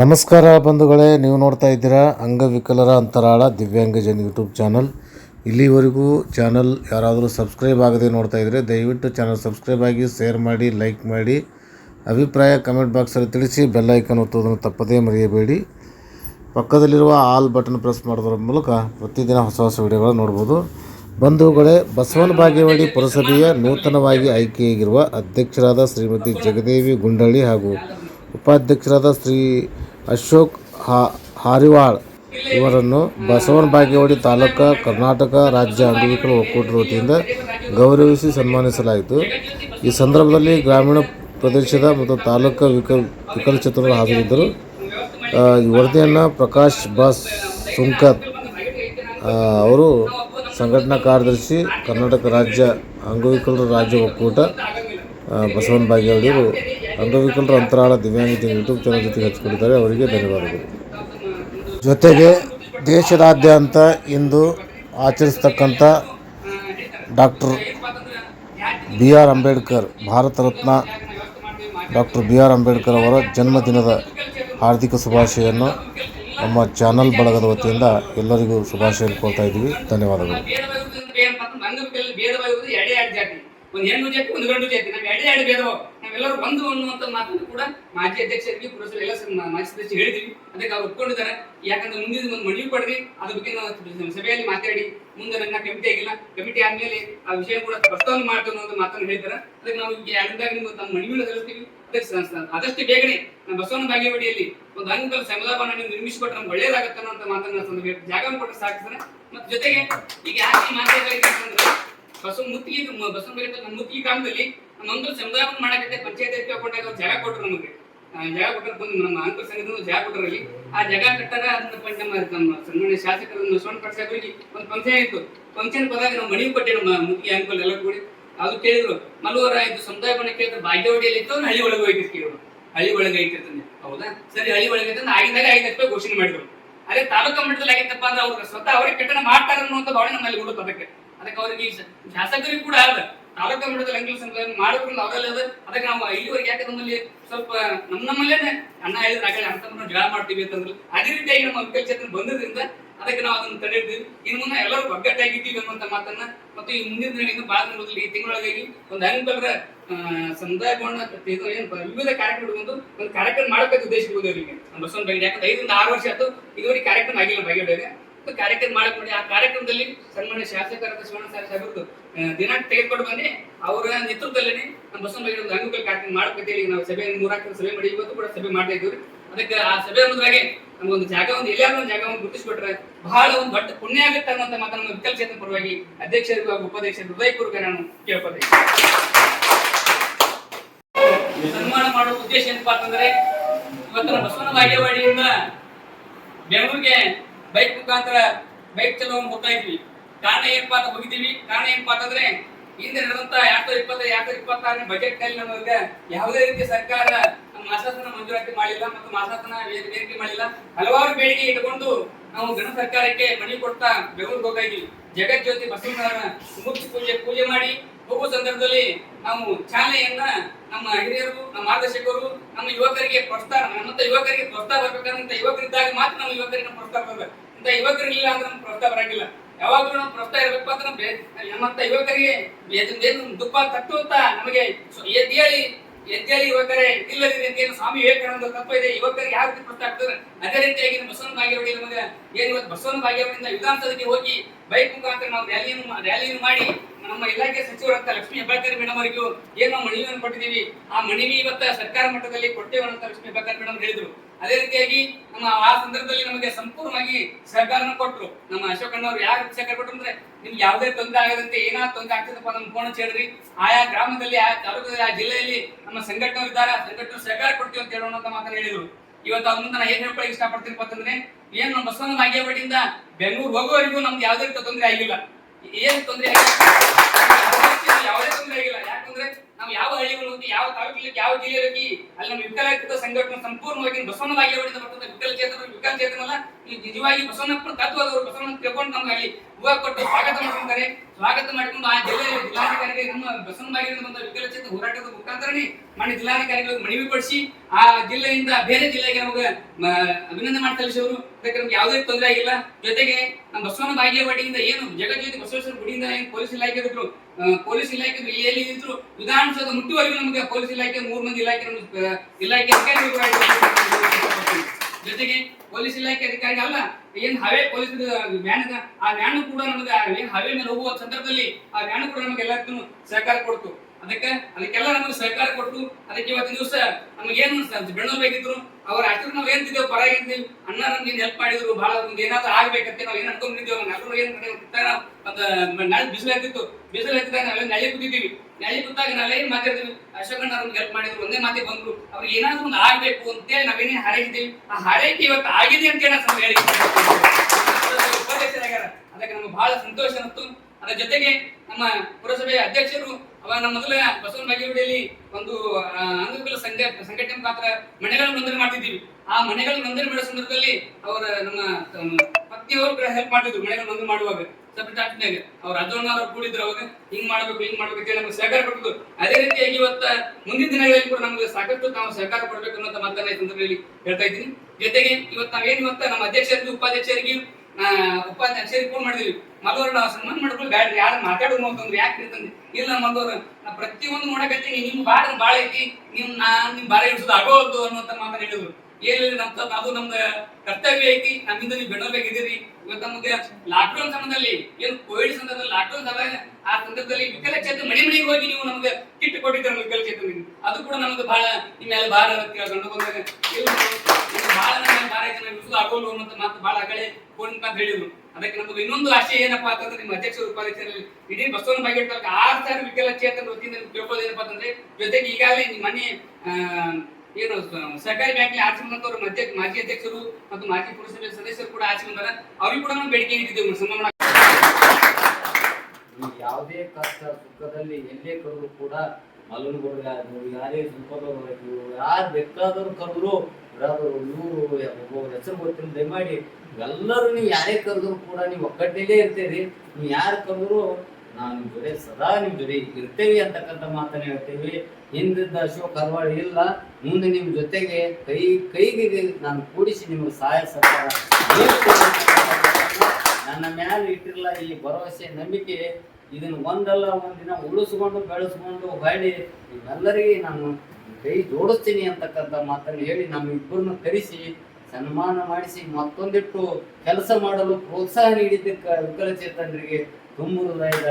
ನಮಸ್ಕಾರ ಬಂಧುಗಳೇ, ನೀವು ನೋಡ್ತಾ ಇದ್ದೀರಾ ಅಂಗವಿಕಲರ ಅಂತರಾಳ ದಿವ್ಯಾಂಗಜನ್ ಯೂಟ್ಯೂಬ್ ಚಾನಲ್. ಇಲ್ಲಿವರೆಗೂ ಚಾನಲ್ ಯಾರಾದರೂ ಸಬ್ಸ್ಕ್ರೈಬ್ ಆಗದೆ ನೋಡ್ತಾ ಇದ್ದರೆ ದಯವಿಟ್ಟು ಚಾನಲ್ ಸಬ್ಸ್ಕ್ರೈಬ್ ಆಗಿ, ಶೇರ್ ಮಾಡಿ, ಲೈಕ್ ಮಾಡಿ. ಅಭಿಪ್ರಾಯ ಕಮೆಂಟ್ ಬಾಕ್ಸಲ್ಲಿ ತಿಳಿಸಿ, ಬೆಲ್ ಐಕನ್ ಒತ್ತುವುದನ್ನು ತಪ್ಪದೇ ಮರೆಯಬೇಡಿ. ಪಕ್ಕದಲ್ಲಿರುವ ಆಲ್ ಬಟನ್ ಪ್ರೆಸ್ ಮಾಡೋದ್ರ ಮೂಲಕ ಪ್ರತಿದಿನ ಹೊಸ ಹೊಸ ವಿಡಿಯೋಗಳನ್ನು ನೋಡ್ಬೋದು. ಬಂಧುಗಳೇ, ಬಸವನ ಬಾಗೇವಾಡಿ ಪುರಸಭೆಯ ನೂತನವಾಗಿ ಆಯ್ಕೆಯಾಗಿರುವ ಅಧ್ಯಕ್ಷರಾದ ಶ್ರೀಮತಿ ಜಗದೇವಿ ಗುಂಡಳ್ಳಿ ಹಾಗೂ ಉಪಾಧ್ಯಕ್ಷರಾದ ಶ್ರೀ ಅಶೋಕ್ ಹಾರಿವಾಳ್ ಇವರನ್ನು ಬಸವನ ಬಾಗೇವಾಡಿ ತಾಲೂಕು ಕರ್ನಾಟಕ ರಾಜ್ಯ ಅಂಗವಿಕಲ ಒಕ್ಕೂಟದ ವತಿಯಿಂದ ಗೌರವಿಸಿ ಸನ್ಮಾನಿಸಲಾಯಿತು. ಈ ಸಂದರ್ಭದಲ್ಲಿ ಗ್ರಾಮೀಣ ಪ್ರದೇಶದ ಮತ್ತು ತಾಲೂಕು ವಿಕ, ವಿಕಲಚೇತನರು ಹಾಜರಿದ್ದರು. ಈ ವರದಿಯನ್ನು ಪ್ರಕಾಶ್ ಬಾಸ್ ಸುಂಕತ್ ಅವರು ಸಂಘಟನಾ ಕಾರ್ಯದರ್ಶಿ, ಕರ್ನಾಟಕ ರಾಜ್ಯ ಅಂಗವಿಕಲರ ರಾಜ್ಯ ಒಕ್ಕೂಟ ಬಸವನ ಬಾಗೇವಾಡಿಯವರು ಅಂಗವಿಕಲರ ಅಂತರಾಳ ದಿವ್ಯಾಂಗಜನ ಯೂಟ್ಯೂಬ್ ಚಾನಲ್ ಜೊತೆಗೆ ಹಚ್ಕೊಂಡಿದ್ದಾರೆ. ಅವರಿಗೆ ಧನ್ಯವಾದಗಳು. ಜೊತೆಗೆ ದೇಶದಾದ್ಯಂತ ಇಂದು ಆಚರಿಸ್ತಕ್ಕಂಥ doctor B R Ambedkar, Bharat Ratna doctor B R Ambedkar ಅವರ ಜನ್ಮದಿನದ ಹಾರ್ದಿಕ ಶುಭಾಶಯನ್ನು ನಮ್ಮ ಚಾನಲ್ ಬಳಗದ ವತಿಯಿಂದ ಎಲ್ಲರಿಗೂ ಶುಭಾಶಯ ಕೊಡ್ತಾ ಇದ್ದೀವಿ. ಧನ್ಯವಾದಗಳು ಏನಪ್ಪ ಅಂತಂದ್ರೆ ಅಂಗವಿಕಲ ಭೇದವಾಗಿರುವುದು ಎರಡೇ ಎರಡು ಜಾತಿ ಒಂದು ಹೆಣ್ಣು ಜಾತಿ, ಒಂದು ಗಂಡು ಜಾತಿ ನಾವು ಎರಡೇ ಎರಡು ಭೇದವ ನಾವೆಲ್ಲರೂ ಒಂದು ಅನ್ನುವಂತ ಮಾತನ್ನು ಕೂಡ ಮಾಜಿ ಅಧ್ಯಕ್ಷರಿಗೆ ಪುರಸಭೆ ಎಲ್ಲ ಮಾಜಿ ಸದಸ್ಯರು ಹೇಳಿದ್ವಿ. ಅದಕ್ಕೆ ಅವ್ರು ಒಪ್ಕೊಂಡಿದ್ದಾರೆ. ಯಾಕಂದ್ರೆ ಮುಂದಿನ ಒಂದು ಮನವಿ ಪಡ್ರಿ ಅದ್ರ ಬಗ್ಗೆ ನಾವು ಸಭೆಯಲ್ಲಿ ಮಾತಾಡಿ. ಮುಂದೆ ನನ್ನ ಕಮಿಟಿ ಆಗಿಲ್ಲ. ಕಮಿಟಿ ಆದ್ಮೇಲೆ ಆ ವಿಷಯ ಕೂಡ ಪ್ರಸ್ತಾವನೆ ಮಾಡ್ತೀವಿ ಅನ್ನೋ ಮಾತನ್ನು ಹೇಳಿದ್ದಾರೆ. ಅದಕ್ಕೆ ನಾವು ಈಗ ಎರಡದಾಗ ನಿಮ್ಗೆ ನಮ್ಮ ಮನವಿಯನ್ನು ಸಲ್ಲಿಸ್ತೀವಿ ಅದಕ್ಕೆ ಆದಷ್ಟು ಬೇಗನೆ ನಮ್ಮ ಬಸವನ ಬಾಗೇವಾಡಿಯಲ್ಲಿ ಒಂದು ಅಂಗಲ್ ಸಮುದಾಯವನ್ನು ನೀವು ನಿರ್ಮಿಸಿಕೊಟ್ರೆ ನಮ್ಗೆ ಒಳ್ಳೇದಾಗತ್ತೆ ಅನ್ನೋ ಮಾತನ್ನ ಜಾಗ ಕೊಟ್ಟರೆ ಸಾಕ್ತಾರೆ ಮತ್ತೆ ಜೊತೆಗೆ ಈಗ ಯಾಕೆ ಮಾತಾಡ್ಲಿಕ್ಕೆ ಬಸವ ಮುತ್ತಿಗೆ ಬಸವ ಮುತ್ತಿಗೆ ಗ್ರಾಮದಲ್ಲಿ ನಮ್ದು ಸಮುದಾಯವನ್ನು ಮಾಡಕ್ಕೆ ಪಂಚಾಯತ್ ಅವ್ರು ಜಾಗ ಕೊಟ್ಟರು ನಮಗೆ. ಜಾಗ ಕೊಟ್ಟರು ಬಂದು ನಮ್ಮ ಅಂಕಲ್ ಸಂಘದ ಜಾಗ ಕೊಟ್ಟರಲ್ಲಿ ಆ ಜಾಗ ಕಟ್ಟಾಗ ಅದನ್ನ ನಮ್ಮ ನಮ್ಮ ಸನ್ಮಾನ್ಯ ಶಾಸಕರು ಶಿವಣ್ಣ ಪಟ್ಸಾಗರಿಗೆ ಒಂದು ಫಂಕ್ಷನ್ ಇತ್ತು. ಫಂಕ್ಷನ್ ಹೋದಾಗ ನಾವು ಮಣಿ ಕೊಟ್ಟೆ ನಮ್ಮ ಮುಖ್ಯ ಅಂಕಲ್ ಎಲ್ಲ ಕೂಡಿ. ಅದು ಕೇಳಿದ್ರು ಮಲ್ವರ ಇದು ಸಮುದಾಯ ಬಣ್ಣ ಕೇಳಿದ್ರೆ ಭಾಗ್ಯವಾಡಿಯಲ್ಲಿ ಇತ್ತು ಹಳ್ಳಿ ಒಳಗೆ ಹೋಯ್ತು ಕೇಳಿದ್ರು. ಹಳ್ಳಿ ಒಳಗೆ ಐತೆ ಹೌದಾ? ಸರಿ, ಹಳ್ಳಿ ಒಳಗೆ ಐತೆ ಆಗಿದ್ದಾಗ ಐದು ರೂಪಾಯಿ ಘೋಷಣೆ ಮಾಡಿದ್ರು. ಅದೇ ತಾಲೂಕು ಮಟ್ಟದಲ್ಲಿ ಆಗಿತ್ತಪ್ಪ ಅಂದ್ರೆ ಅವ್ರ ಸ್ವತಃ ಅವರೇ ಕಟ್ಟಣ ಮಾಡ್ತಾರೆ ಅನ್ನುವಂಥ ಭಾವನೆ ನಮ್ಮಲ್ಲಿ ಉಳಿತು ಅದಕ್ಕೆ. ಅದಕ್ಕೆ ಅವ್ರಿಗೆ ಶಾಸಕರಿಗೆ ಕೂಡ ಅದ ತಾಲೂಕು ಮಟ್ಟದಲ್ಲಿ ಅಂಗಲ್ ಸಂಕಲನ ಮಾಡಬೇಕು ಅವಾಗಲ್ಲ ಅದ ಅದಕ್ಕೆ ನಾವು ಇಲ್ಲಿವರೆಗೆ ಯಾಕೆ ನಮ್ಮಲ್ಲಿ ಸ್ವಲ್ಪ ನಮ್ಮ ನಮ್ಮಲ್ಲೇನೆ ಅಣ್ಣ ಹೇಳಿದ್ರೆ ಆಗಲೇ ಅಂತ ಜಗಳ ಮಾಡ್ತೀವಿ ಅಂತಂದ್ರೆ. ಅದೇ ರೀತಿಯಾಗಿ ನಮ್ಮ ಅಂಕಲ್ ಚೇತನ ಬಂದಿದ್ರಿಂದ ಅದಕ್ಕೆ ನಾವು ಅದನ್ನು ತಡೆದಿದ್ವಿ. ಇನ್ನು ಮುನ್ನ ಎಲ್ಲರೂ ಒಗ್ಗಟ್ಟಾಗಿದ್ದೀವಿ ಅನ್ನುವಂತ ಮಾತನ್ನ ಮತ್ತು ಈ ಮುಂದಿನ ದಿನಗಳಿಂದ ಬಹಳ ದಿನಗಳಲ್ಲಿ ಈ ತಿಂಗಳೊಳಗಾಗಿ ಒಂದು ಅಂಕಲ್ರ ಏನು, ವಿವಿಧ ಕಾರ್ಯಕ್ರಮ ಒಂದು ಕಾರ್ಯಕ್ರಮ ಮಾಡಬೇಕು ಉದ್ದೇಶ ಅವರಿಗೆ ಬಸವನ ಬಗ್ಗೆ ಯಾಕಂದ್ರೆ ಐದರಿಂದ ಆರು ವರ್ಷ ಆಯ್ತು. ಇದುವರೆಗೆ ಕಾರ್ಯಕ್ರಮ ಆಗಿಲ್ಲ ಒಂದು ಕಾರ್ಯಕ್ರಮ ಮಾಡಕ್ ಮಾಡಿ ಆ ಕಾರ್ಯಕ್ರಮದಲ್ಲಿ ಸನ್ಮಾನ್ಯ ಶಾಸಕರಾದ ಶಿವಣ್ಣ ಸರ್ ಸಾಹೇಬ್ರದ್ದು ಆ, ದಿನಾಂಕ ತೆಗೆದುಕೊಂಡು ಬಂದು ಅವರ ನೇತೃತ್ವದಲ್ಲಿ ನಮ್ಮ ಬಸವನ ಒಂದು ಅಂಗವಿಕಲ ಕಾರ್ಯಕ್ರಮ ಮಾಡಬೇಕು ಹೇಳಿ ನಾವು ಸಭೆಯನ್ನು ಮೂರಾಕ ಸಭೆ ಮಾಡಿ ಇವತ್ತು ಕೂಡ ಸಭೆ ಮಾಡ್ತಾ ಇದ್ದೀವಿ. ಅದಕ್ಕೆ ಆ ಸಭೆ ಅನ್ನೋದ್ರಾಗೆ ನಮಗೊಂದು ಜಾಗ ಒಂದು ಎಲ್ಲಾದ್ರೂ ಒಂದು ಜಾಗವನ್ನು ಗುರುತಿಸ್ಬಿಟ್ರೆ ಬಹಳ ಒಂದು ದೊಡ್ಡ ಪುಣ್ಯ ಆಗುತ್ತೆ ಅನ್ನೋಂಥ ಮಾತನ್ನು ನಮ್ಮ ವಿಕಲ ಪರವಾಗಿ ಅಧ್ಯಕ್ಷರಿಗೂ ಹಾಗೂ ಉಪಾಧ್ಯಕ್ಷರು ಹೃದಯಪೂರ್ವಕ ನಾನು ಕೇಳ್ಕೊತೀನಿ ಸನ್ಮಾನ ಮಾಡುವ ಉದ್ದೇಶ ಏನಪ್ಪಾ ಅಂತಂದ್ರೆ ಇವತ್ತು ಬಸವನ ಬಾಗೇವಾಡಿಯಿಂದ ಬೆಂಗಳೂರಿಗೆ ಬೈಕ್ ಮುಖಾಂತರ ಬೈಕ್ ಚಲೋ ಹೋಗ್ತಾ ಇದ್ವಿ. ಕಾರಣ ಏನಪ್ಪ ಅಂತ ಹೋಗಿದ್ದೀವಿ. ಕಾರಣ ಏನಪ್ಪ ಅಂತಂದ್ರೆ, ಹಿಂದೆ ನಡೆದಂತ ಎರಡ್ ಇಪ್ಪತ್ತ ಸಾವಿರದ ಇಪ್ಪತ್ತಾರನೇ ಬಜೆಟ್ನಲ್ಲಿ ನಮಗೆ ಯಾವುದೇ ರೀತಿ ಸರ್ಕಾರ ನಮ್ಮ ಆಶಾಸನ ಮಂಜೂರಾತಿ ಮಾಡಿಲ್ಲ ಮತ್ತು ವೇ- ವೇದಿಕೆ ಮಾಡಿಲ್ಲ. ಹಲವಾರು ಬೇಡಿಕೆ ಇಟ್ಟುಕೊಂಡು ನಾವು ಗಣ ಸರ್ಕಾರಕ್ಕೆ ಮಣಿ ಕೊಡ್ತಾ ಬೆಂಗಳೂರಿಗೆ ಹೋಗ್ತಾ ಇದ್ವಿ ಜಗಜ್ಯೋತಿ ಬಸವಣ್ಣವರ ಮುಚ್ಚಿ ಪೂಜೆ ಪೂಜೆ ಮಾಡಿ ಹೋಗುವ ಸಂದರ್ಭದಲ್ಲಿ ನಾವು ಚಾಲನೆಯನ್ನ ನಮ್ಮ ಹಿರಿಯರು, ನಮ್ಮ ಮಾರ್ಗದರ್ಶಕರು, ನಮ್ಮ ಯುವಕರಿಗೆ ಪ್ರೋತ್ಸಾಹ ನಮ್ಮಂತ ಯುವಕರಿಗೆ ಪ್ರೋತ್ಸಾಹ ಬರ್ಬೇಕಂತ ಯುವಕರಿದ್ದಾಗ ಮಾತ್ರ ನಮ್ಮ ಯುವಕರಿಗೆ ಪ್ರೋತ್ಸಾಹ ಬರ್ಬೇಕು. ಇಂಥ ಯುವಕರಿಲ್ಲ ಅಂದ್ರೆ ನಮ್ಮ ಪ್ರೋತ್ಸಾಹ ಬರಂಗಿಲ್ಲ. ಯಾವಾಗಲೂ ನಮ್ಮ ಪ್ರೋತ್ಸಾಹ ಇರಬೇಕು ಅಂದ್ರೆ ಬೇ- ನಮ್ಮಂತ ಯುವಕರಿಗೆ ಏನು ದುಃಖ ತಟ್ಟುವಂತ ನಮಗೆ ಎದ್ದೇಳಿ ಎದ್ದೇಳಿ ಯುವಕರೇ ಇಲ್ಲದಿದೆ ಅಂತ ಏನು ಸ್ವಾಮಿ ವಿವೇಕಾನಂದ ತಪ್ಪ ಇದೆ. ಯುವಕರಿಗೆ ಯಾವ ರೀತಿ ಪ್ರೋತ್ಸಾಹ ಆಗ್ತದೆ? ಅದೇ ರೀತಿಯಾಗಿ ಬಸವನ ಬಾಗೇವಾಡಿ ನಮಗೆ. ಏನು ಇವತ್ತು ಬಸವನ ಭಾಗ್ಯವರಿಂದ ವಿಧಾನಸೌಧಕ್ಕೆ ಹೋಗಿ ಬೈಕ್ ಮುಖಾಂತರ ನಾವು ರ್ಯಾಲಿಯನ್ನು ರ್ಯಾಲಿಯನ್ನು ಮಾಡಿ ನಮ್ಮ ಇಲಾಖೆ ಸಚಿವರಂತ ಲಕ್ಷ್ಮೀ ಹೆಬ್ಬಾಳ್ಕರ್ ಮೇಡಮ್ ಅವರಿಗೂ ಏನೋ ನಾವು ಮನವಿಯನ್ನು ಆ ಮಣಿವಿ ಇವತ್ತ ಸರ್ಕಾರ ಮಟ್ಟದಲ್ಲಿ ಕೊಟ್ಟೇವೆ ಅಂತ ಲಕ್ಷ್ಮೀ ಹೆಬ್ಬಾಳ್ಕರ್ ಮೇಡಮ್ ಹೇಳಿದ್ರು. ಅದೇ ರೀತಿಯಾಗಿ ನಮ್ಮ ಆ ಸಂದರ್ಭದಲ್ಲಿ ನಮಗೆ ಸಂಪೂರ್ಣವಾಗಿ ಸಹಕಾರನ ಕೊಟ್ಟರು ನಮ್ಮ ಅಶೋಕಣ್ಣವರು ಯಾರು ಸಹಕಾರ ಕೊಟ್ಟರು ಅಂದ್ರೆ ನಿಮ್ಗೆ ಯಾವುದೇ ತೊಂದರೆ ಆಗದಂತೆ ಏನಾದ್ರು ತೊಂದರೆ ಆಗ್ತದಪ್ಪ ನಮ್ಮ ಫೋನ್ ಹೇಳ್ರಿ ಆಯಾ ಗ್ರಾಮದಲ್ಲಿ ಆ ತಾಲೂಕದಲ್ಲಿ ಆ ಜಿಲ್ಲೆಯಲ್ಲಿ ನಮ್ಮ ಸಂಘಟನೆ ಇದ್ದಾರೆ. ಸಂಘಟನೆ ಸಹಕಾರ ಕೊಡ್ತೀವಿ ಅಂತ ಹೇಳೋಣ ಅಂತ ಮಾತನ್ನ ಹೇಳಿದ್ರು. ಇವತ್ತು ಅವ್ರ ಮುಂದೆ ನಾ ಏನ್ ಹೇಳ್ಕೊಳ್ಳಿ ಇಷ್ಟಪಡ್ತೀನಿ ಅಂತಂದ್ರೆ ಏನ್ ನಮ್ಮ ಬಸವನ ಬಾಗೇವಾಡಿಯಿಂದ ಬೆಂಗಳೂರು ಹೋಗೋವರೆಗೂ ನಮ್ದು ಯಾವ್ದೇ ತೊಂದರೆ ಆಗಿಲ್ಲ. ಏನ್ ತೊಂದರೆ ಆಗಿಲ್ಲ. ಯಾವುದೇ ತೊಂದರೆ ಆಗಿಲ್ಲ. ಯಾಕಂದ್ರೆ ನಾವು ಯಾವ ಹಳ್ಳಿಗಳು ಅಂತ, ಯಾವ ತಾಲೂಕಿಗೆ ಯಾವ ಜಿಲ್ಲೆಗೆ ಹೋಗಿ ಅಲ್ಲಿ ನಮ್ಮ ವಿಕಲಾಂಗಿತ ಸಂಘಟನೆ ಸಂಪೂರ್ಣವಾಗಿ ಬಸವನ ಬಾಗೇವಾಡಿಯಿಂದ ಬರ್ತದೆ. ವಿಕಲ ಚೇತನ ವಿಕಲ ಚೇತನಲ್ಲ ಈ ನಿಜವಾಗಿ ಬಸವನ ತತ್ವದವರು ಬಸವನ ತಿಳ್ಕೊಂಡು ನಮ್ಗೆ ಅಲ್ಲಿ ಕೊಟ್ಟು ಸ್ವಾಗತ ಮಾಡ್ಕೊಂತಾರೆ ಸ್ವಾಗತ ಮಾಡಿಕೊಂಡು ಆ ಜಿಲ್ಲೆಯ ಜಿಲ್ಲಾಧಿಕಾರಿಗೆ ನಮ್ಮ ಬಸವನ ಬಾಗಿಲಿಂದ ಬಂದ ವಿಕಲಚೇತ ಹೋರಾಟದ ಮುಖಾಂತರನೇ ಮಾಡಿ ಜಿಲ್ಲಾಧಿಕಾರಿಗಳಿಗೆ ಮನವಿ ಪಡಿಸಿ ಆ ಜಿಲ್ಲೆಯಿಂದ ಬೇರೆ ಜಿಲ್ಲೆಗೆ ನಮಗೆ ಅಭಿನಂದನೆ ಮಾಡಿ ಅವರು. ಅದಕ್ಕೆ ನಮ್ಗೆ ಯಾವುದೇ ತೊಂದರೆ ಆಗಿಲ್ಲ. ಜೊತೆಗೆ ನಮ್ಮ ಬಸವನ ಬಾಗೇವಾಡಿಯಿಂದ ಏನು ಜಗಜ್ಯೋತಿ ಬಸವೇಶ್ವರ ಗುಡಿಯಿಂದ ಏನು ಪೊಲೀಸ್ ಇಲಾಖೆ ಇದ್ರು ಪೊಲೀಸ್ ಇಲಾಖೆ ಎಲ್ಲಿ ಇದ್ರು ವಿಧಾನಸೌಧ ಮುಟ್ಟುವರೆಗೂ ನಮಗೆ ಪೊಲೀಸ್ ಇಲಾಖೆ, ಮೂರು ಮಂದಿ ಇಲಾಖೆ ಇಲಾಖೆ ಅಧಿಕಾರಿಗಳು ಜೊತೆಗೆ ಪೊಲೀಸ್ ಇಲಾಖೆ ಅಧಿಕಾರಿ ಅಲ್ಲ ಏನ್ ಹವೆ ಪೊಲೀಸ್ ಮ್ಯಾನ್ ಆ ವ್ಯಾನ್ ಕೂಡ ನಮಗೆ ಏನ್ ಹವೆ ಮೇಲೆ ಹೋಗುವ ಸಂದರ್ಭದಲ್ಲಿ ಆ ವ್ಯಾನ್ ಕೂಡ ನಮಗೆ ಎಲ್ಲದಕ್ಕೂ ಸಹಕಾರ ಕೊಡ್ತು. ಅದಕ್ಕೆ ಅದಕ್ಕೆಲ್ಲ ನಮಗೆ ಸಹಕಾರ ಕೊಟ್ಟು ಅದಕ್ಕೆ ಇವತ್ತಿನ ದಿವಸ ನಮಗೆ ಏನು ಬೆಣ್ಣು ಬೇಕಿದ್ರು, ಅವ್ರ ಅಷ್ಟು ನಾವು ಏನ್ತಿದ್ದೇವೆ ಪರ ಏನಿದ್ದೀವಿ ಅಣ್ಣ ನಮ್ಗೆ ಹೆಲ್ಪ್ ಮಾಡಿದ್ರು ಬಹಳ ನಮ್ಗೆ ಏನಾದ್ರು ಆಗ್ಬೇಕಂತ ನಾವು ಏನ್ ಅನ್ಕೊಂಡಿದ್ದೇವೆ ಎಲ್ಲರೂ ಏನ್ ನಾಳೆ ಬಿಸಿಲು ಹತ್ತಿತ್ತು ಬಿಸಿಲು ಹತ್ತಿದಾಗ ನಾವೆಲ್ಲ ನೆಲೆ ಕೂತಿದ್ದೀವಿ ನೆಲೆ ಕೂತಾಗ ನಾವೇ ಏನ್ ಮಾತಾಡ್ತೀವಿ ಅಶೋಕಣ್ಣ ನಮ್ಗೆ ಹೆಲ್ಪ್ ಮಾಡಿದ್ರು, ಒಂದೇ ಮಾತೆ ಬಂದ್ರು. ಅವ್ರಿಗೆ ಏನಾದ್ರು ಒಂದು ಆಗ್ಬೇಕು ಅಂತೇಳಿ ನಾವೇನೇ ಹಾರೈಸಿದ್ದೀವಿ ಆ ಹಾರೈಕೆ ಇವತ್ತು ಆಗಿದೆ ನಾವು ಹೇಳಿ ಉಪಾಧ್ಯಕ್ಷರಾಗ್ಯಾರ ಅದಕ್ಕೆ ನಮ್ಗೆ ಬಹಳ ಸಂತೋಷ ಅನ್ನಿಸ್ತು ಅದರ ಜೊತೆಗೆ ನಮ್ಮ ಪುರಸಭೆಯ ಅಧ್ಯಕ್ಷರು ಅವ ನಮ್ಮ ಮೊದಲ ಬಸವನ ಬಾಗೇವಾಡಿಯಲ್ಲಿ ಒಂದು ಅಂಗವಿಕಲ ಸಂಘ ಸಂಘಟನೆ ಮುಖಾಂತರ ಮನೆಗಳ ನೋಂದಣಿ ಮಾಡ್ತಿದ್ದೀವಿ ಆ ಮನೆಗಳ ನೋಂದಣಿ ಮಾಡೋ ಸಂದರ್ಭದಲ್ಲಿ ಅವರ ನಮ್ಮ ಪತ್ನಿಯವರು ಹೆಲ್ಪ್ ಮಾಡ್ತಿದ್ರು ಮನೆಗಳ ನೋಂದಣಿ ಮಾಡುವಾಗ. ಆಫ್ನಾಗ ಅವ್ರ ಅಜೋಣ ಅವ್ರು ಕೂಡಿದ್ರು ಅವಾಗ ಹಿಂಗ್ ಮಾಡ್ಬೇಕು ಹಿಂಗ್ ಮಾಡ್ಬೇಕು ನಮ್ಗೆ ಸಹಕಾರ ಕೊಡ್ಬೇಕು ಅದೇ ರೀತಿಯಾಗಿ ಇವತ್ತ ಮುಂದಿನ ದಿನಗಳಲ್ಲಿ ಕೂಡ ನಮ್ಗೆ ಸಾಕಷ್ಟು ತಾವು ಸಹಕಾರ ಕೊಡ್ಬೇಕು ಅನ್ನೋ ಮಾತನ್ನ ಈ ಸಂದರ್ಭದಲ್ಲಿ ಹೇಳ್ತಾ ಇದ್ದೀನಿ. ಜೊತೆಗೆ ಇವತ್ತು ನಾವೇನ್ ಇವತ್ತ ನಮ್ಮ ಅಧ್ಯಕ್ಷರಿಗೆ, ಉಪಾಧ್ಯಕ್ಷರಿಗೆ ಉಪಾಧ್ಯಕ್ಷರಿಗೆ ಫೋನ್ ಮಾಡಿದ್ವಿ. ಮಲ್ಲವ್ರ ನಾವು ಸನ್ಮಾನ ಮಾಡ್ಕೊಂಡು ಬ್ಯಾಡ್ರಿ ಯಾರು ಮಾತಾಡೋದು ಅಂತಂದ್ರೆ ಯಾಕೆ ಅಂತಂದ್ರೆ ಇಲ್ಲ ಮಲ್ಲವ್ರ ನಾ ಪ್ರತಿಯೊಂದು ನೋಡಕತ್ತೀನಿ. ನಿಮ್ ಬಾಳ ಬಾಳ ಐತಿ. ನಿಮ್ ನಾ ನಿಮ್ ಬಾರ ಇಡ್ಸೋದು ಆಗೋದು ಅನ್ನುವಂತ ಮಾತನ್ನ ಹೇಳಿದ್ರು. ಏನಿಲ್ಲ ನಮ್ಮ ಅದು ನಮ್ದ ಕರ್ತವ್ಯ ಐತಿ, ನಮ್ಮಿಂದ ನೀವು ಬೆಳಬೇಕಾಗಿದ್ದೀರಿ ಇವತ್ತು ನಮಗೆ ಲಾಕ್ಡೌನ್ ಸಮಯದಲ್ಲಿ ಏನು ಕೋವಿಡ್ ಸಂದರ್ಭದಲ್ಲಿ ಲಾಕ್ಡೌನ್ ಸಮಯ ಆ ಸಂದರ್ಭದಲ್ಲಿ ವಿಕಲಚೇತನ ಮನೆ ಮನೆಗೆ ಹೋಗಿ ನೀವು ನಮ್ಗೆ ಕಿಟ್ ಕೊಟ್ಟಿದ್ದೀರ ವಿಕಲಚೇತನ ಅದು ಕೂಡ ನಮ್ಗೆ ಬಹಳ ನಿಮ್ಮೆಲ್ಲ ಭಾರ ಕಂಡು ಬಂದಾಗ ಬಹಳ ನಮ್ಮ ಇಳಿಸೋದು ಆಗೋಲ್ಲ ಅನ್ನೋಂತ ಮಾತು ಬಹಳ ಆಗಲೇ ಫೋನ್ ಅಂತ ಹೇಳಿದ್ರು. ಅದಕ್ಕೆ ನಮ್ದು ಇನ್ನೊಂದು ಆಶೆ ಏನಪ್ಪಾ ಅಂತಂದ್ರೆ ನಿಮ್ಮ ಅಧ್ಯಕ್ಷರು ಉಪಾಧ್ಯಕ್ಷರಲ್ಲಿ ಇಡೀ ಬಸವನ ಬಗ್ಗೆ ಆರು ಸಾವಿರ ವಿಕಲಚೇತನ ವತಿಯಿಂದ ನೀವು ಕೇಳ್ಕೊಳ್ಳೋದು ಏನಪ್ಪಾ ಅಂತಂದ್ರೆ ಜೊತೆಗೆ ಈಗಾಗಲೇ ಮನೆ ಏನು ಸ- ಸಹಕಾರಿ ಬ್ಯಾಂಕ್ ಆಚೆ ಬಂದಂತವ್ರು ಮಧ್ಯ ಮಾಜಿ ಅಧ್ಯಕ್ಷರು ಮತ್ತು ಮಾಜಿ ಪುರಸಭೆ ಸದಸ್ಯರು ಕೂಡ ಆಚೆ ಬಂದಾರ ಅವ್ರಿಗೆ ಕೂಡ ನಾವು ಬೇಡಿಕೆ ಇಟ್ಟಿದ್ದೇವೆ ಸನ್ಮಾನ ಯಾವುದೇ ಕಷ್ಟ ಸುಖದಲ್ಲಿ ಎಲ್ಲೇ ಕರೆದ್ರು ಕೂಡ ಮಲ್ಲನಗೌಡ ಯಾರೇ ಸಂಪದವರು ಯಾರು ಬೇಕಾದರೂ ಕರೆದ್ರು, ಯಾರಾದ್ರು ಇವರು ಹೆಸರು ಗೊತ್ತಿಲ್ಲ, ದಯಮಾಡಿ ಎಲ್ಲರೂ ನೀವು ಯಾರೇ ಕರೆದ್ರು ಕೂಡ ನೀವು ಒಗ್ಗಟ್ಟಿನಲ್ಲೇ ಇರ್ತೀರಿ. ನೀವು ಯಾರು ಕರೆದ್ರು ನಾವು ನಿಮ್ಮ ಸದಾ ನಿಮ್ಮ ಜೊತೆ ಇರ್ತೇವೆ ಅಂತಕ್ಕಂಥ ಮಾತನ್ನು ಹೇಳ್ತೇವೆ. ಹಿಂದಿದ್ದ ಅಶೋಕ್ ಅರವಾಡಿ ಇಲ್ಲ. ಮುಂದೆ ನಿಮ್ಮ ಜೊತೆಗೆ ಕೈ ಕೈಗೆ ನಾನು ಕೂಡಿಸಿ ನಿಮಗೆ ಸಹಾಯ ಸರ್ಕಾರ ನನ್ನ ಮ್ಯಾಲೆ ಇಟ್ಟಿರಲ್ಲ ಈ ಭರವಸೆ, ನಂಬಿಕೆ, ಇದನ್ನ ಒಂದಲ್ಲ ಒಂದಿನ ಉಳಿಸ್ಕೊಂಡು ಬೆಳೆಸ್ಕೊಂಡು ಹೊಡಿ ನಿಮ್ಮೆಲ್ಲರಿಗೆ ನಾನು ಕೈ ಜೋಡಿಸ್ತೀನಿ ಅಂತಕ್ಕಂಥ ಮಾತನ್ನು ಹೇಳಿ ನಮ್ಮ ಇಬ್ಬರನ್ನು ಕರೆಸಿ ಸನ್ಮಾನ ಮಾಡಿಸಿ ಮತ್ತೊಂದಿಟ್ಟು ಕೆಲಸ ಮಾಡಲು ಪ್ರೋತ್ಸಾಹ ನೀಡಿದ್ದಕ್ಕೆ ವಿಕಲಚೇತನರಿಗೆ ತುಂಬ ಹೃದಯದ